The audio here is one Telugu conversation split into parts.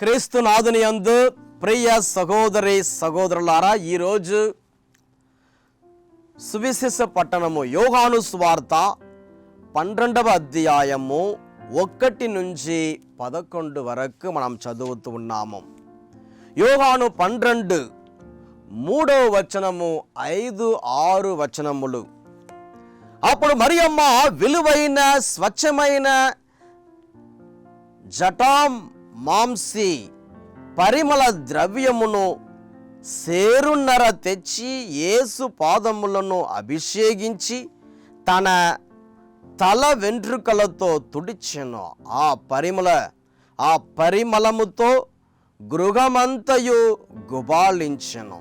క్రీస్తు నాదుని యందు ప్రియ సహోదరి సహోదరులారా ఈరోజు సువిశేష పట్టణము యోగాను స్వార్త పన్నెండవ అధ్యాయము ఒకటి నుంచి పదకొండు వరకు మనం చదువుతూ ఉన్నాము. యోగాను పన్నెండు మూడవ వచనము ఐదు ఆరు వచనములు. అప్పుడు మరియమ్మ విలువైన స్వచ్ఛమైన జటాం మాంసి పరిమళ ద్రవ్యమును సేరున్నర తెచ్చి యేసు పాదములను అభిషేకించి తన తల వెంట్రుకలతో తుడిచెను. ఆ పరిమళ ఆ పరిమళముతో గృహమంతయు గుబాళించెను.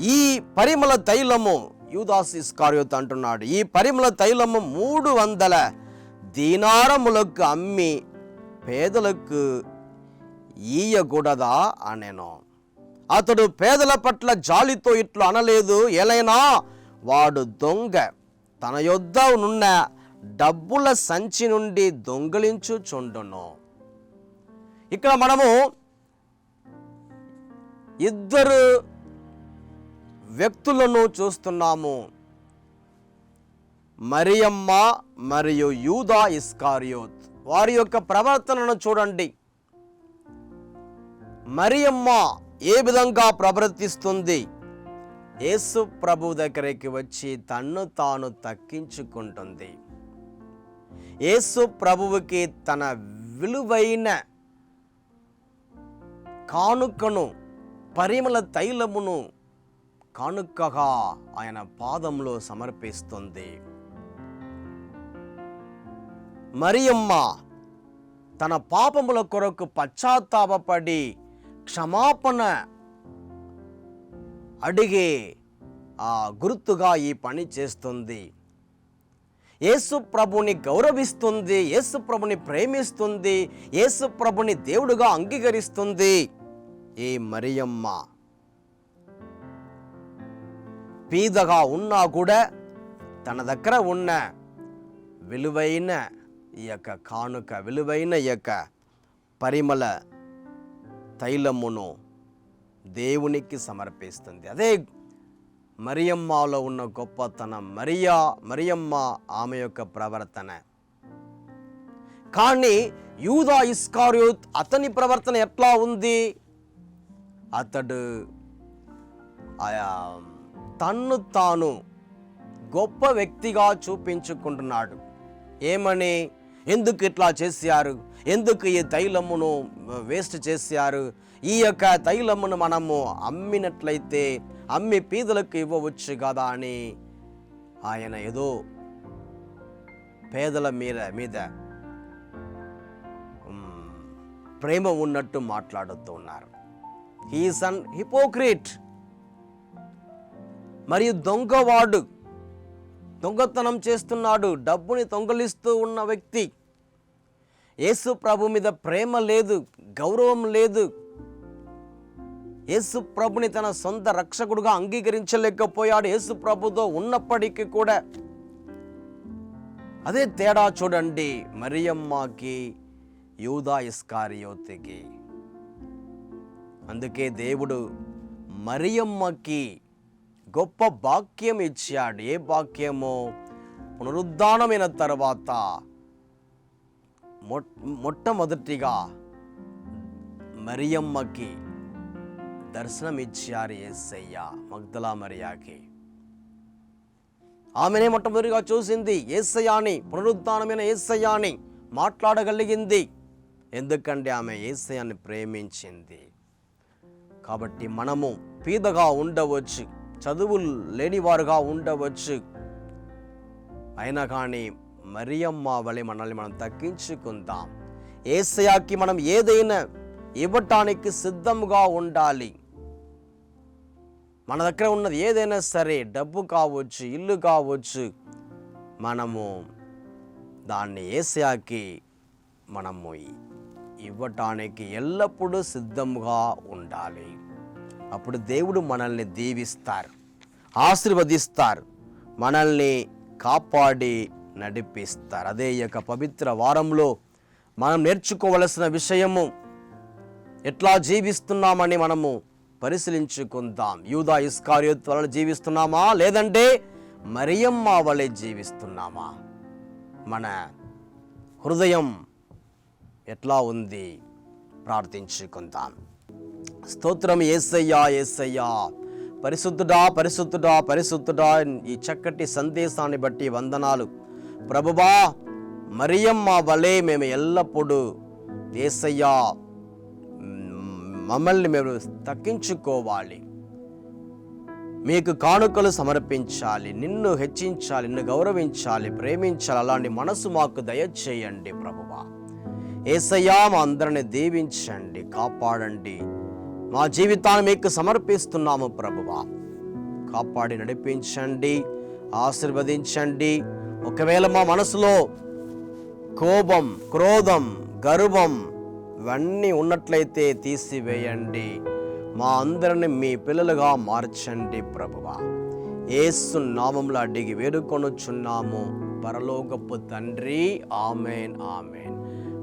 ఈ పరిమళ తైలము యూదాస్ ఇస్కార్యోత్ అంటున్నాడు. ఈ పరిమళ తైలము మూడు వందల దీనారములకు అమ్మి పేదలకు ఈయకూడదా అనెను. అతడు పేదల పట్ల జాలితో ఇట్లు అనలేదు ఎలైనా వాడు దొంగ. తన యొద్ద నున్న డబ్బుల సంచి నుండి దొంగిలించుచుండును ఇక్కడ మనము ఇద్దరు వ్యక్తులను చూస్తున్నాము. మరియమ్మ మరియు యూదా ఇస్కారియోత్. వారి యొక్క ప్రవర్తనను చూడండి. మరియమ్మ ఏ విధంగా ప్రవర్తిస్తుంది? యేసు ప్రభు దగ్గరికి వచ్చి తన్ను తాను తక్కించుకుంటుంది యేసు ప్రభువుకి తన విలువైన కానుకను పరిమళ తైలమును కానుకగా ఆయన పాదంలో సమర్పిస్తుంది. మరియమ్మ తన పాపముల కొరకు పశ్చాత్తాపడి క్షమాపణ అడిగే ఆ గుర్తుగా ఈ పని చేస్తుంది. యేసు ప్రభుని గౌరవిస్తుంది యేసు ప్రభుని ప్రేమిస్తుంది యేసు ప్రభుని దేవుడుగా అంగీకరిస్తుంది ఈ మరియమ్మ. పీదగా ఉన్నా కూడా తన దగ్గర ఉన్న విలువైన ఈ యొక్క కానుక విలువైన ఈ యొక్క పరిమళ తైలమును దేవునికి సమర్పిస్తుంది. అదే మరియమ్మలో ఉన్న గొప్పతనం మరియా మరియమ్మ ఆమె యొక్క ప్రవర్తన. కానీ యూదా ఇస్కార్యూత్ అతని ప్రవర్తన ఎట్లా ఉంది? అతడు తన్ను తాను గొప్ప వ్యక్తిగా చూపించుకుంటున్నాడు. ఏమని? ఎందుకు ఇట్లా చేశారు? ఎందుకు ఈ తైలమును వేస్ట్ చేశారు? ఈ యొక్క తైలమును మనము అమ్మినట్లయితే అమ్మి పీదలకు ఇవ్వవచ్చు కదా అని ఆయన ఏదో పేదల మీద మీద ప్రేమ ఉన్నట్టు మాట్లాడుతూ ఉన్నారు. హీస్ అన్ హిపోక్రిట్ మరియు దొంగవాడు. దొంగతనం చేస్తున్నాడు డబ్బుని దొంగలిస్తూ ఉన్న వ్యక్తి. యేసు ప్రభు మీద ప్రేమ లేదు గౌరవం లేదు. యేసు ప్రభుని తన సొంత రక్షకుడుగా అంగీకరించలేకపోయాడు యేసు ప్రభుతో ఉన్నప్పటికీ కూడా. అదే తేడా చూడండి మరియమ్మకి యూదా ఇస్కారియోతికి. అందుకే దేవుడు మరియమ్మకి గొప్ప వాక్యం ఇచ్చాడు. ఏ వాక్యము పునరుద్ధానమైన తర్వాత మొట్ మొట్టమొదటిగా మరియమ్మకి దర్శనం ఇచ్చారు ఏసయ్య మగ్దలా మరియాకి. ఆమెనే మొట్టమొదటిగా చూసింది ఏసయ్యాని పునరుద్ధానమైన ఏసయ్యాని మాట్లాడగలిగింది. ఎందుకంటే ఆమె ఏసయాన్ని ప్రేమించింది. కాబట్టి మనము పీదగా ఉండవచ్చు. చదువులు లేనివారుగా ఉండవచ్చు. అయినా కానీ మరియమ్మ వలె మనల్ని మనం తగ్గించుకుందాం. ఏసయాకి మనం ఏదైనా ఇవ్వటానికి సిద్ధంగా ఉండాలి. మన దగ్గర ఉన్నది ఏదైనా సరే డబ్బు కావచ్చు ఇల్లు కావచ్చు మనము దాన్ని ఏసయాకి మనము ఇవ్వటానికి ఎల్లప్పుడూ సిద్ధంగా ఉండాలి. అప్పుడు దేవుడు మనల్ని దీవిస్తారు ఆశీర్వదిస్తారు మనల్ని కాపాడి నడిపిస్తారు. అదే యొక్క పవిత్ర వారంలో మనం నేర్చుకోవలసిన విషయము ఎట్లా జీవిస్తున్నామని మనము పరిశీలించుకుందాం. యూదా ఇస్కార్యోత్ వలన జీవిస్తున్నామా లేదంటే మరియమ్మ వలె జీవిస్తున్నామా? మన హృదయం ఎట్లా ఉంది? ప్రార్థించుకుందాం. స్తోత్రం ఏసయ్యా ఏసయ్యా. పరిశుద్ధుడా పరిశుద్ధుడా పరిశుద్ధుడా ఈ చక్కటి సందేశాన్ని బట్టి వందనాలు. ప్రభుబా మరియమ్మ వలె మేము ఎల్లప్పుడూ ఏసయ్యా మమ్మల్ని మేము తగ్గించుకోవాలి. మీకు కానుకలు సమర్పించాలి నిన్ను హెచ్చించాలి నిన్ను గౌరవించాలి ప్రేమించాలి అలాంటి మనసు మాకు దయచేయండి ప్రభువా. ఏసయ్యా మా అందరిని దీవించండి కాపాడండి. మా జీవితాన్ని మీకు సమర్పిస్తున్నాము ప్రభువా. కాపాడి నడిపించండి ఆశీర్వదించండి. ఒకవేళ మా మనసులో కోపం క్రోధం గర్వం ఇవన్నీ ఉన్నట్లయితే తీసివేయండి. మా అందరిని మీ పిల్లలుగా మార్చండి ప్రభువా. ఏసు నామంలో అడిగి వేడుకొనుచున్నాము. పరలోకపు తండ్రి amen amen.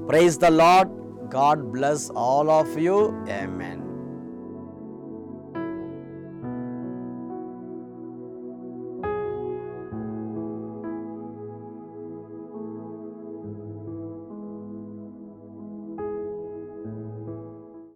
Praise the Lord God bless all of you amen